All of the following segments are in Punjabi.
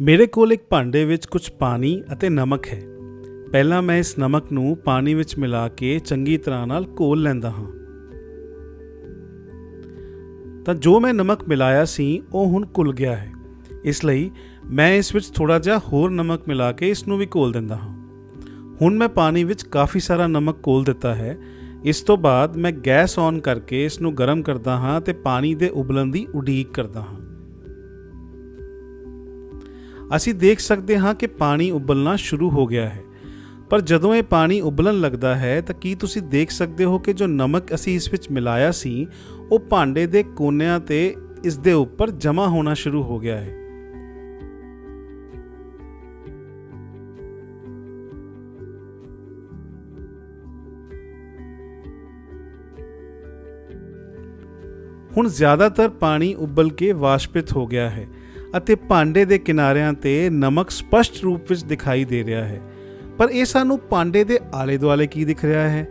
ਮੇਰੇ ਕੋਲ ਇੱਕ ਭਾਂਡੇ ਵਿੱਚ ਕੁਝ ਪਾਣੀ ਅਤੇ ਨਮਕ ਹੈ। ਪਹਿਲਾਂ ਮੈਂ ਇਸ ਨਮਕ ਨੂੰ ਪਾਣੀ ਵਿੱਚ ਮਿਲਾ ਕੇ ਚੰਗੀ ਤਰ੍ਹਾਂ ਨਾਲ ਘੋਲ ਲੈਂਦਾ ਹਾਂ। ਤਾਂ ਜੋ ਮੈਂ ਨਮਕ ਮਿਲਾਇਆ ਸੀ, ਉਹ ਹੁਣ ਘੁਲ ਗਿਆ ਹੈ। ਇਸ ਲਈ ਮੈਂ ਇਸ ਵਿੱਚ ਥੋੜਾ ਜਿਹਾ ਹੋਰ ਨਮਕ ਮਿਲਾ ਕੇ ਇਸ ਨੂੰ ਵੀ ਘੋਲ ਦਿੰਦਾ ਹਾਂ। ਹੁਣ ਮੈਂ ਪਾਣੀ ਵਿੱਚ ਕਾਫੀ ਸਾਰਾ ਨਮਕ ਘੋਲ ਦਿੱਤਾ ਹੈ। ਇਸ ਤੋਂ ਬਾਅਦ ਮੈਂ ਗੈਸ ਔਨ ਕਰਕੇ ਇਸ ਨੂੰ ਗਰਮ ਕਰਦਾ ਹਾਂ ਤੇ ਪਾਣੀ ਦੇ ਉਬਲਣ ਦੀ ਉਡੀਕ ਕਰਦਾ ਹਾਂ। ਅਸੀਂ ਦੇਖ ਸਕਦੇ ਹਾਂ ਕਿ ਪਾਣੀ ਉਬਲਣਾ ਸ਼ੁਰੂ ਹੋ ਗਿਆ ਹੈ। ਪਰ ਜਦੋਂ ਇਹ ਪਾਣੀ ਉਬਲਣ ਲੱਗਦਾ ਹੈ, ਤਾਂ ਕੀ ਤੁਸੀਂ ਦੇਖ ਸਕਦੇ ਹੋ ਕਿ ਜੋ ਨਮਕ ਅਸੀਂ ਇਸ ਵਿੱਚ ਮਿਲਾਇਆ ਸੀ, ਉਹ ਭਾਂਡੇ ਦੇ ਕੋਨਿਆਂ ਤੇ ਇਸ ਦੇ ਉੱਪਰ ਜਮ੍ਹਾਂ ਹੋਣਾ ਸ਼ੁਰੂ ਹੋ ਗਿਆ ਹੈ। ਹੁਣ ਜ਼ਿਆਦਾਤਰ ਪਾਣੀ ਉਬਲ ਕੇ ਵਾਸ਼ਪਿਤ ਹੋ ਗਿਆ ਹੈ। ਅਤੇ ਭਾਂਡੇ ਦੇ ਕਿਨਾਰਿਆਂ ਤੇ ਨਮਕ ਸਪਸ਼ਟ ਰੂਪ ਵਿੱਚ ਦਿਖਾਈ ਦੇ ਰਿਹਾ ਹੈ। ਪਰ ਇਹ ਸਾਨੂੰ ਭਾਂਡੇ ਦੇ ਆਲੇ ਦੁਆਲੇ ਕੀ ਦਿਖ ਰਿਹਾ ਹੈ?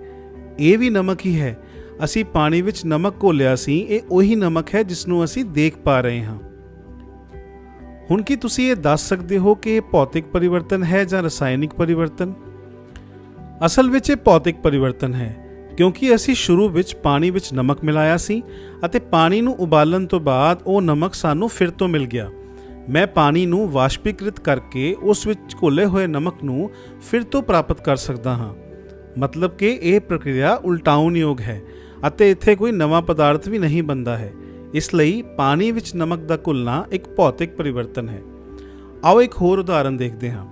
ਇਹ ਵੀ ਨਮਕ ਹੀ ਹੈ। ਅਸੀਂ ਪਾਣੀ ਵਿੱਚ ਨਮਕ ਘੋਲਿਆ ਸੀ, ਇਹ ਉਹੀ ਨਮਕ ਹੈ ਜਿਸ ਨੂੰ ਅਸੀਂ ਦੇਖ ਪਾ ਰਹੇ ਹਾਂ। ਹੁਣ ਕੀ ਤੁਸੀਂ ਇਹ ਦੱਸ ਸਕਦੇ ਹੋ ਕਿ ਇਹ ਭੌਤਿਕ ਪਰਿਵਰਤਨ ਹੈ ਜਾਂ ਰਸਾਇਣਿਕ ਪਰਿਵਰਤਨ? ਅਸਲ ਵਿੱਚ ਇਹ ਭੌਤਿਕ ਪਰਿਵਰਤਨ ਹੈ, ਕਿਉਂਕਿ ਅਸੀਂ ਸ਼ੁਰੂ ਵਿੱਚ ਪਾਣੀ ਵਿੱਚ ਨਮਕ ਮਿਲਾਇਆ ਸੀ ਅਤੇ ਪਾਣੀ ਨੂੰ ਉਬਾਲਣ ਤੋਂ ਬਾਅਦ ਉਹ ਨਮਕ ਸਾਨੂੰ ਫਿਰ ਤੋਂ ਮਿਲ ਗਿਆ। ਮੈਂ ਪਾਣੀ ਨੂੰ ਵਾਸ਼ਪੀਕ੍ਰਿਤ ਕਰਕੇ ਉਸ ਵਿੱਚ ਘੋਲੇ ਹੋਏ ਨਮਕ ਨੂੰ ਫਿਰ ਤੋਂ ਪ੍ਰਾਪਤ ਕਰ ਸਕਦਾ ਹਾਂ। ਮਤਲਬ ਕਿ ਇਹ ਪ੍ਰਕਿਰਿਆ ਉਲਟਾਉਣਯੋਗ ਹੈ ਅਤੇ ਇੱਥੇ ਕੋਈ ਨਵਾਂ ਪਦਾਰਥ ਵੀ ਨਹੀਂ ਬਣਦਾ ਹੈ। ਇਸ ਲਈ ਪਾਣੀ ਵਿੱਚ ਨਮਕ ਦਾ ਘੁਲਣਾ ਇੱਕ ਭੌਤਿਕ ਪਰਿਵਰਤਨ ਹੈ। ਆਓ ਇੱਕ ਹੋਰ ਉਦਾਹਰਨ ਦੇਖਦੇ ਹਾਂ।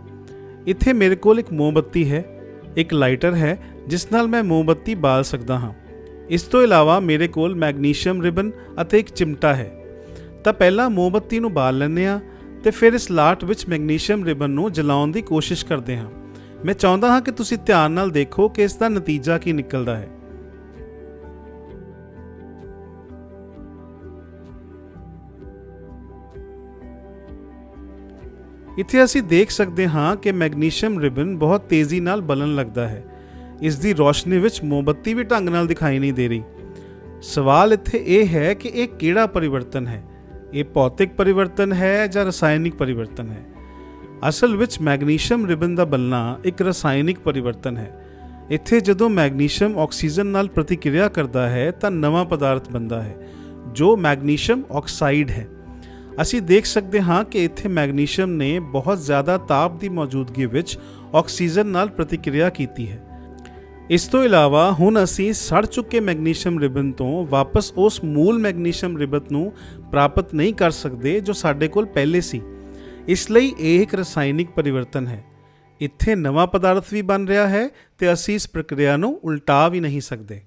ਇੱਥੇ ਮੇਰੇ ਕੋਲ ਇੱਕ ਮੋਮਬੱਤੀ ਹੈ, ਇੱਕ ਲਾਈਟਰ ਹੈ, ਜਿਸ ਨਾਲ ਮੈਂ ਮੋਮਬੱਤੀ ਬਾਲ ਸਕਦਾ ਹਾਂ। ਇਸ ਤੋਂ ਇਲਾਵਾ ਮੇਰੇ ਕੋਲ ਮੈਗਨੀਸ਼ੀਅਮ ਰਿਬਨ ਅਤੇ ਇੱਕ ਚਿਮਟਾ ਹੈ। ਤਾਂ ਪਹਿਲਾਂ ਮੋਮਬੱਤੀ ਨੂੰ ਬਾਲ ਲੈਂਦੇ ਹਾਂ ਤੇ ਫਿਰ ਇਸ ਲਾਟ ਵਿੱਚ ਮੈਗਨੀਸ਼ੀਅਮ ਰਿਬਨ ਨੂੰ ਜਲਾਉਣ ਦੀ ਕੋਸ਼ਿਸ਼ ਕਰਦੇ ਹਾਂ। ਮੈਂ ਚਾਹੁੰਦਾ ਹਾਂ ਕਿ ਤੁਸੀਂ ਧਿਆਨ ਨਾਲ ਦੇਖੋ ਕਿ ਇਸ ਦਾ ਨਤੀਜਾ ਕੀ ਨਿਕਲਦਾ ਹੈ। ਇੱਥੇ ਅਸੀਂ ਦੇਖ ਸਕਦੇ ਹਾਂ ਕਿ ਮੈਗਨੀਸ਼ੀਅਮ ਰਿਬਨ ਬਹੁਤ ਤੇਜ਼ੀ ਨਾਲ ਬਲਣ ਲੱਗਦਾ ਹੈ। ਇਸ ਦੀ ਰੋਸ਼ਨੀ ਵਿੱਚ ਮੋਮਬੱਤੀ ਵੀ ਢੰਗ ਨਾਲ ਦਿਖਾਈ ਨਹੀਂ ਦੇ ਰਹੀ। ਸਵਾਲ ਇੱਥੇ ਇਹ ਹੈ ਕਿ ਇਹ ਕਿਹੜਾ ਪਰਿਵਰਤਨ ਹੈ? ਇਹ ਭੌਤਿਕ ਪਰਿਵਰਤਨ ਹੈ ਜਾਂ ਰਸਾਇਣਿਕ ਪਰਿਵਰਤਨ ਹੈ? ਅਸਲ ਵਿੱਚ ਮੈਗਨੀਸ਼ੀਅਮ ਰਿਬਨ ਦਾ ਬਲਣਾ ਇੱਕ ਰਸਾਇਣਿਕ ਪਰਿਵਰਤਨ ਹੈ। ਇੱਥੇ ਜਦੋਂ ਮੈਗਨੀਸ਼ੀਅਮ ਆਕਸੀਜਨ ਨਾਲ ਪ੍ਰਤੀਕਿਰਿਆ ਕਰਦਾ ਹੈ, ਤਾਂ ਨਵਾਂ ਪਦਾਰਥ ਬਣਦਾ ਹੈ, ਜੋ ਮੈਗਨੀਸ਼ੀਅਮ ਆਕਸਾਈਡ ਹੈ। ਅਸੀਂ ਦੇਖ ਸਕਦੇ ਹਾਂ ਕਿ ਇੱਥੇ ਮੈਗਨੀਸ਼ੀਅਮ ਨੇ ਬਹੁਤ ਜ਼ਿਆਦਾ ਤਾਪ ਦੀ ਮੌਜੂਦਗੀ ਵਿੱਚ ਆਕਸੀਜਨ ਨਾਲ ਪ੍ਰਤੀਕਿਰਿਆ ਕੀਤੀ ਹੈ। ਇਸ ਤੋਂ ਇਲਾਵਾ ਹੁਣ ਅਸੀਂ ਸੜ ਚੁੱਕੇ ਮੈਗਨੀਸ਼ੀਅਮ ਰਿਬਨ ਤੋਂ ਵਾਪਸ ਉਸ ਮੂਲ ਮੈਗਨੀਸ਼ੀਅਮ ਰਿਬਨ ਨੂੰ ਪ੍ਰਾਪਤ ਨਹੀਂ ਕਰ ਸਕਦੇ ਜੋ ਸਾਡੇ ਕੋਲ ਪਹਿਲੇ ਸੀ। ਇਸ ਲਈ ਇਹ ਇੱਕ ਰਸਾਇਣਿਕ ਪਰਿਵਰਤਨ ਹੈ। ਇੱਥੇ ਨਵਾਂ ਪਦਾਰਥ ਵੀ ਬਣ ਰਿਹਾ ਹੈ ਤੇ ਅਸੀਂ ਇਸ ਪ੍ਰਕਿਰਿਆ ਨੂੰ ਉਲਟਾ ਵੀ ਨਹੀਂ ਸਕਦੇ।